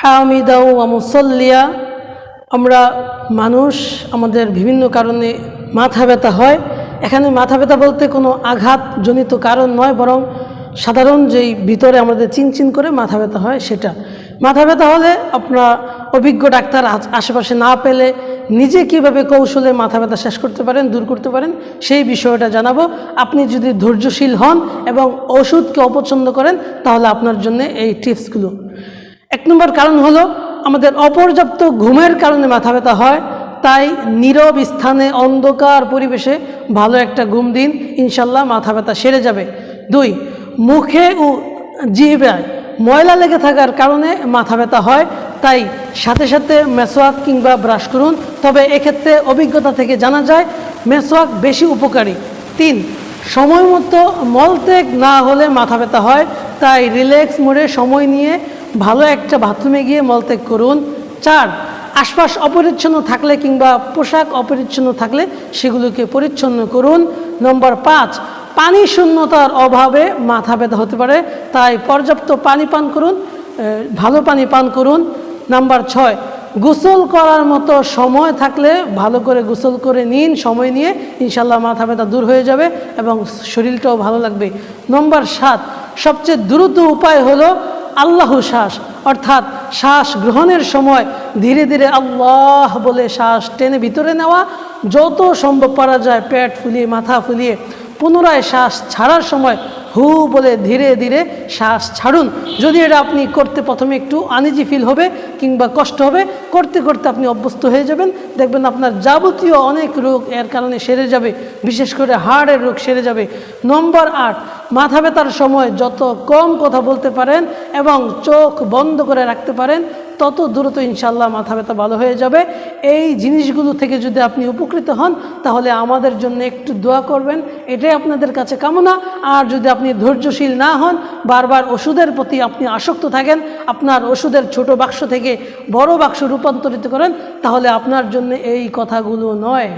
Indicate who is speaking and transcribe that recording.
Speaker 1: হামিদা ও মুসল্লিয়া। আমরা মানুষ, আমাদের বিভিন্ন কারণে মাথা ব্যথা হয়। এখানে মাথা ব্যথা বলতে কোনো আঘাতজনিত কারণ নয়, বরং সাধারণ যেই ভিতরে আমাদের চিনচিন করে মাথা ব্যথা হয় সেটা। মাথা ব্যথা হলে আপনার অভিজ্ঞ ডাক্তার আশেপাশে না পেলে নিজে কীভাবে কৌশলে মাথা ব্যথা শেষ করতে পারেন, দূর করতে পারেন, সেই বিষয়টা জানাব। আপনি যদি ধৈর্যশীল হন এবং ওষুধকে অপছন্দ করেন, তাহলে আপনার জন্য এই টিপসগুলো। এক নম্বর কারণ হলো আমাদের অপর্যাপ্ত ঘুমের কারণে মাথা ব্যথা হয়, তাই নীরব স্থানে অন্ধকার পরিবেশে ভালো একটা ঘুম দিন, ইনশাল্লাহ মাথা ব্যথা সেরে যাবে। দুই, মুখে ও জিহ্বায় ময়লা লেগে থাকার কারণে মাথা ব্যথা হয়, তাই সাথে সাথে মেসোয়াক কিংবা ব্রাশ করুন। তবে এক্ষেত্রে অভিজ্ঞতা থেকে জানা যায়, মেসোয়াক বেশি উপকারী। তিন সময় মতো মলত্যাগ না হলে মাথা ব্যথা হয়, তাই রিল্যাক্স মোডে সময় নিয়ে ভালো একটা বাথরুমে গিয়ে মলত্যাগ করুন। চার, আশপাশ অপরিচ্ছন্ন থাকলে কিংবা পোশাক অপরিচ্ছন্ন থাকলে সেগুলোকে পরিচ্ছন্ন করুন। নম্বর পাঁচ, পানি শূন্যতার অভাবে মাথা ব্যথা হতে পারে, তাই পর্যাপ্ত পানি পান করুন ভালো পানি পান করুন। নাম্বার ছয়, গোসল করার মতো সময় থাকলে ভালো করে গোসল করে নিন, সময় নিয়ে ইনশাল্লাহ মাথা ব্যথা দূর হয়ে যাবে এবং শরীরটাও ভালো লাগবে। নম্বর সাত, সবচেয়ে দ্রুত উপায় হলো আল্লাহ শ্বাস, অর্থাৎ শ্বাস গ্রহণের সময় ধীরে ধীরে আল্লাহ বলে শ্বাস টেনে ভিতরে নেওয়া, যত সম্ভব পারা যায় পেট ফুলিয়ে, মাথা ফুলিয়ে, পুনরায় শ্বাস ছাড়ার সময় হু বলে ধীরে ধীরে শ্বাস ছাড়ুন। যদি এটা আপনি করতে প্রথমে একটু আনিজি ফিল হবে কিংবা কষ্ট হবে, করতে করতে আপনি অভ্যস্ত হয়ে যাবেন। দেখবেন আপনার যাবতীয় অনেক রোগ এর কারণে সেরে যাবে। বিশেষ করে হাড়ের রোগ সেরে যাবে। নম্বর আট, মাথা ব্যথার সময় যত কম কথা বলতে পারেন এবং চোখ বন্ধ করে রাখতে পারেন তত দ্রুত ইনশাল্লাহ মাথা ব্যথা ভালো হয়ে যাবে। এই জিনিসগুলো থেকে যদি আপনি উপকৃত হন, তাহলে আমাদের জন্য একটু দোয়া করবেন। এটাই আপনাদের কাছে কামনা। আর যদি আপনি ধৈর্যশীল না হন, বারবার ওষুধের প্রতি আপনি আসক্ত থাকেন, আপনার ওষুধের ছোট বাক্স থেকে বড় বাক্স রূপান্তরিত করেন, তাহলে আপনার জন্য এই কথাগুলো নয়।